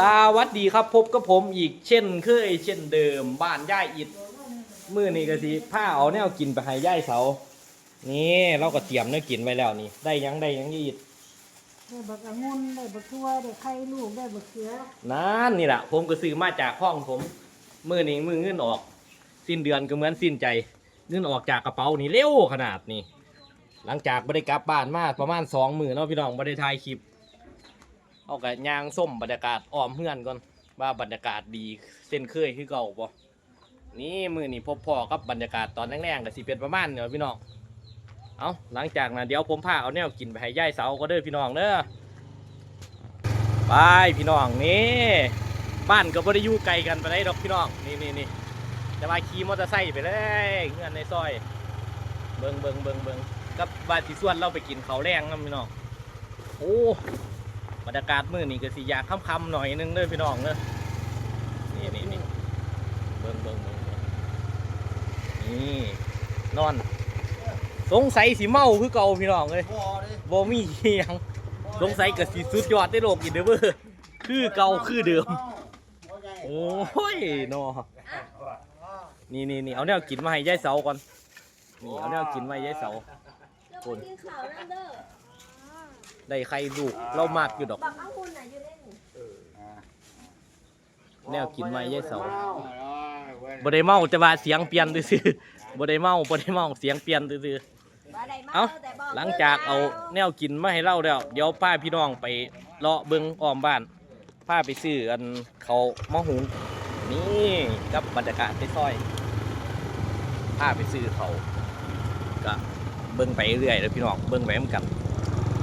สวัสดีครับพบกับผมอีกเช่นเคยเช่นเดิมบ้านย่ายอิดมื้อนี้ก็สิผ้าเอาแนวกินไปให้ย่ายเสา นี่เราก็เตรียมเนื้อกินไว้แล้วนี่ ได้หยังได้หยังย่ายอิดได้บักองุ่นได้บักทั่วได้ไข่ลูกได้บักเขือนั่นนี่แหละผมก็ซื้อมาจากห้องผมมื้อนี้มือเงินออก สิ้นเดือนก็เหมือนสิ้นใจเงินออกจากกระเป๋านี่เร็วขนาดนี้หลังจากไม่ได้กลับบ้านมาประมาณสองมื้อเนาะพี่น้องไม่ได้ถ่ายคลิป เอากะยางส้มบรรยากาศอ้อมเพื่อนก่อนว่าบรรยากาศดีเส้นเคยคือเก่าปะนี่มือนี่พบพ่อกับบรรยากาศตอนแรกๆก็สิเป็นประมาณเนี่ยพี่น้องเอาหลังจากนั้นเดี๋ยวผมพาเอาแนวกินไปให้ย่ายเสาก็เด้อพี่น้องเด้อไปพี่น้องนี่บ้านก็บ่ได้อยู่ไกลกันไปได้ดอกพี่น้องนี่นี่นี่จะมาขี่มอเตอร์ไซค์ไปเลยเงื่อนในซอย เบิงเบิงเบิงเบิงกับบ้าดที่ส่วนเราไปกินเขาแรงนะพี่น้องโอ้ บรรยากาศมื้อนี้ก็สิอยากค่ำๆหน่อยนึงเด้อพี่น้องเด้อนี่นี่นี่เบิ่งเบิ่งเบิ่งนี่นอน สงสัยสิเมาคือเก่าพี่น้องเลยบ่มีอิหยังสงสัยก็สิสุดยอดในโลกอีกเด้อเบ้อคือเก่าคือเดิม โอ้ยนาะนี่นี่นี่เอาแนวกินมาให้ยายเสาก่อน นี่เอาแนวกินมาให้ยายเสาแล้วไปกินข้าวนั่นเด้อ ได้ใครลูกเรามากอยู่ดอก บักองุ่นน่ะอยู่เล่นแนวกินมาให้ยายเสาบ่ได้เมาแต่ว่าเสียงเปลี่ยนซื่อๆบ่ได้เมาบ่ได้เมาเสียงเปลี่ยนซื่อบ่ได้มาเอ้า แต่บอกๆหลังจากเอาแนวกินมาให้เราแล้ว เดี๋ยวพาพี่น้องไปเลาะเบิ่งอ้อมบ้านพาไปซื้ออันเขาวมะหุงนี่กับบรรยากาศในซอยพาไปซื้อเขาวก็เบิ่งไปเรื่อยแล้วพี่น้องเบิ่งไปเหมือนกัน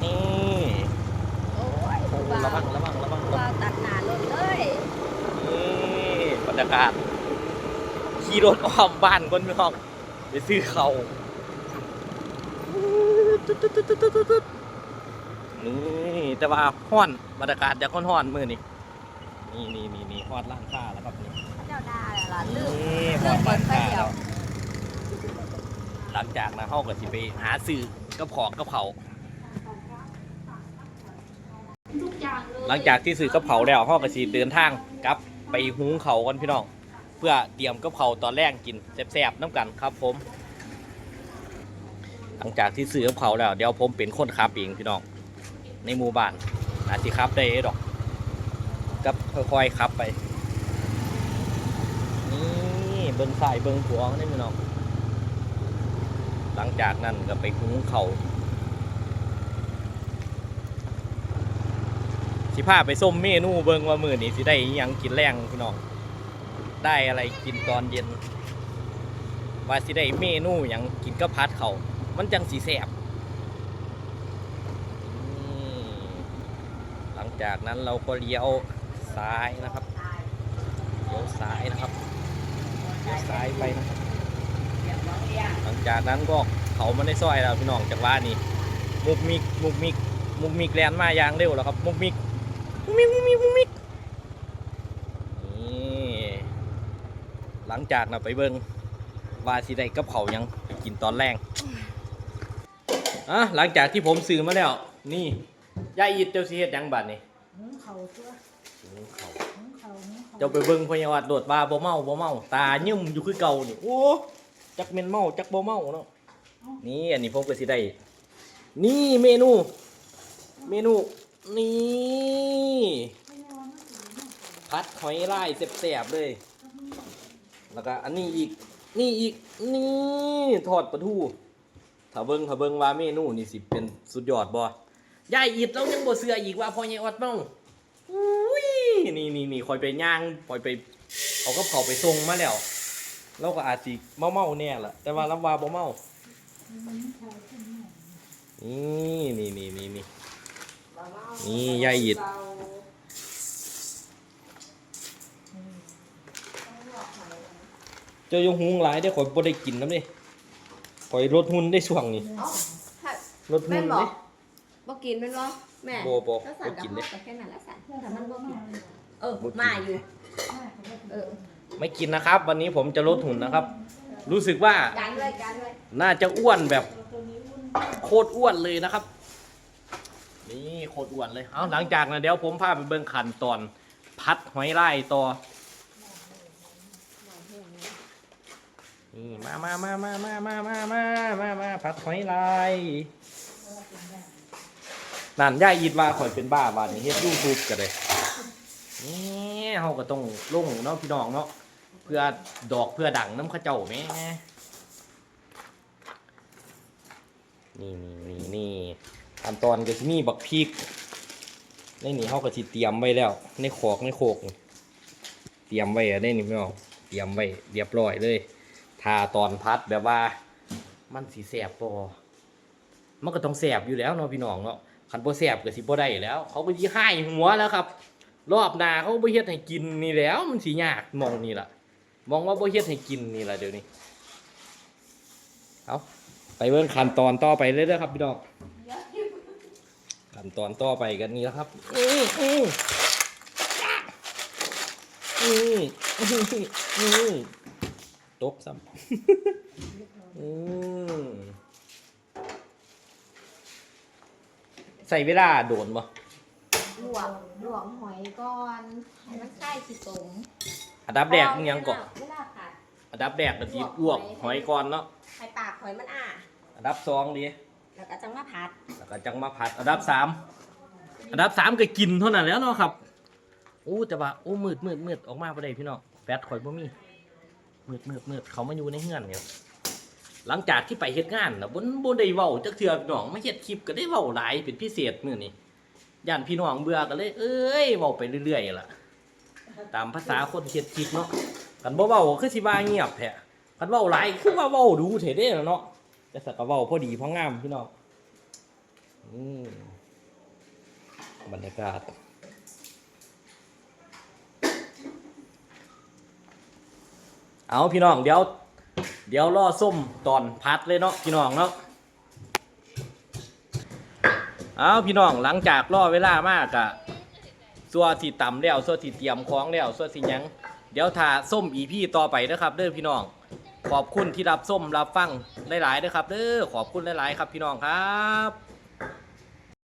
นี่โอ้ยโอ้บ่าวระวังระวังระวังระวังบ่าวตัดหน้ารถเลยนี่บรรยากาศขี่รถอ้อมบ้านคนพี่น้องไปซื้อเขาวนี่แต่ว่าห้อนบรรยากาศจะค่อนห้อนมือนี่นี่นี่นี่นี่ฮอดร้านค้าแล้วครับนี่ เจ้าด่าแล้วล่ะลืมนี่ฮลือมดเปิร้าดนไฟค้าเดีแล้ยววหลังจากนะเฮาก็สิไปหาซื้อกับของกับเขาว หลังจากที่ซื้อกับเขาแล้วเฮาก็สิเดินทางกลับไปหุงเขากันพี่น้อง เพื่อเตรียมกับเขาตอนแรกกินแซ่บๆน้ำกันครับผม หลังจากที่ซื้อกับเขาแล้วเดี๋ยวผมเป็นคนขับเองพี่น้อง ในหมู่บ้านอาจสิขับได้ดอกกับค่อยๆขับไปนี่เบิ้งสายเบิ้งหัวนี่พี่น้อง หลังจากนั้นก็ไปหุงเขาว สิพาไปส้มเมนูเบิ้งว่ามือนี้สิได้ยังกินแรงพี่น้องได้อะไรกินตอนเย็น ว่าสิได้เมนูยังกินก็พัดเขามันจังสีแสบหลังจากนั้นเราก็เลี้ยวซ้ายนะครับเลี้ยวซ้ายนะครับเลี้ยวซ้ายไปนะครับ หลังจากนั้นก็เขามาในซอยแล้วพี่น้องจากว่านี่มุกมิกมุกมิกมุกมิกแลนมาอย่างเร็วแล้วครับ มุกมิก มุกมิกมุกมิกมุกมิกนี่หลังจากน่ะไปเบิงว่าสิได้กับเขาวหยังไปกินตอนแรกอะหลังจากที่ผมซื้อมาแล้ว นี่ยายอิดเจ้าสิเฮ็ดหยังบัดนี่หุงเขาวตัวหุงข้าวหุงเขาวหุงเขาวเจ้าไปเบิ่งพยาวัดโดดว่าบ่เมาบ่เมา ตายิ้มอยู่คือเก่านี่โอ้จักแม่นเมาจักบ่เมาเนาะนี่อันนี้ผมก็สิได้นี่เมนู เมนู นี่ พัดหอยลายแซ่บๆเลย แล้วก็อันนี้อีก นี่อีก นี่ทอดปลาทูถ้าเบิ่งถ้าเบิ่งว่าเมนูนี่สิเป็นสุดยอดบ่ยายอิดเรายังบ่เชื่ออีกว่าพ่อใหญ่อดเมาอุ้ยนี่นี่นี่คอยไปย่างคอยไปเอากับเขาไปส่งมาแล้วเราก็อาจสิเมาเมาแน่ละแต่ว่าลำว่าบ่เมานี่นี่นี่นี่นี่ นี่ยายอิดเจ้าอยงหุงหลายได้อข่อยบ่ได้กินน้ำนี่ข่อยลดหุ่นได้ช่วงนี้ถ้าลดแม่หุ่นนบ่เด้บ่กินแม่นบ่แม่บ่บ่แล้วสั่นบ่กิกับนเด้พ่อก็แค่นั้นละสั่นแต่มันบ่กินเออมาอยู่ เออไม่กินนะครับ วันนี้ผมจะลดหุ่นนะครับ รู้สึกว่าการเลยการเลยน่าจะอ้วนแบบโคตรอ้วนเลยนะครับ นี่โคตรอ้วนเลยเอาหลังจากนะเดี๋ยวผมพาไปเบิ่งขันตอน พัดหอยลายต่อนี่มามามามามามามามามามาพัดหอยลายนั่นย่าอีดว่าข่อยเป็นบ้าบานนี้เฮ็ดยูทูบกันเลยนี่เฮาก็ต้องลงเนาะพี่น้องเนาะเพื่อดอกเพื่อดังน้ำข้าเจ้าแหม่นี่นี่นี่นี่ ขั้นตอนก็สิมีบักพริกในนี่เขาก็สิเตรียมไว้แล้ว ในขอกในโคกเตรียมไว้อะได้นี่พี่น้องเตรียมไว้เรียบร้อยเลยทาตอนพัดแบบว่า มันสีแสบปอมันก็ต้องแสบอยู่แล้วเนาะพี่น้องเนาะคันบ่แสบก็สิบ่ได้แล้ว เขาก็สิให้หัวแล้วครับ รอบนาเขาบ่เฮ็ดให้กินนี่แล้ว มันสิยากมองนี่ล่ะ มองว่าบ่เฮ็ดให้กินนี่ล่ะเดี๋ยวนี้เอาไปเบิ่งขั้นตอนต่อไปเลยเด้อครับพี่น้อง ขั้นตอนต่อไปกันนี้แล้วครับอืออืออืออืออือตกซ้ำอือใส่เวลาโดนบ่ลวกลวกหอยก่อนให้มันคลายขี้ตมอันดับแรกมันหยังก่อนเวลาผัดอันดับแรกก็ดีลวกหอยก่อนเนาะให้ปากหอยมันอ่าอันดับสองดีแล้วก็จังมาผัดแล้ว ก็จังมาผัดอันดับสามอันดับสามก็กินเท่านั้นแล้วเนาะครับอู้แต่ว่าอู้มืดมืดมืดออกมาบ่ได้พี่น้องแฟตข่อยบ่มีมืดมืดมืดเขามาอยู่ในเฮือนเนี่ยหลังจากที่ไปเฮ็ดงานนะบนบนได้เว้าจักเทื่อน้องมาเฮ็ดคลิปก็ได้เว้าหลายเป็นพิเศษมื้อนี้ย่านพี่น้องเบื่อก็เลย เอ้ยเว้าไปเรื่อยๆล่ะ ตามภาษาคนเฮ็ดคลิปเนาะกันบ่เว้าคือสิว่าเงียบแท้กันเว้าหลายคือว่าเว้าดูเท่เด้เนาะแต่สักก็เว้าพอดีพองามพี่น้อง บรรยากาศ เอาพี่น้องเดี๋ยว เดี๋ยวรอส้มตอนพัดเลยเนาะพี่น้องเนาะเอาพี่น้องหลังจากรอเวลามากอะส่วนที่ต่ำแล้วส่วนที่เตรียมของแล้วส่วนที่หยังเดี๋ยวถ้าส้มอีพี่ต่อไปนะครับเด้อพี่น้องขอบคุณที่รับส้มรับฟังหลายๆเด้อครับเด้อขอบคุณหลายๆครับพี่น้องครับ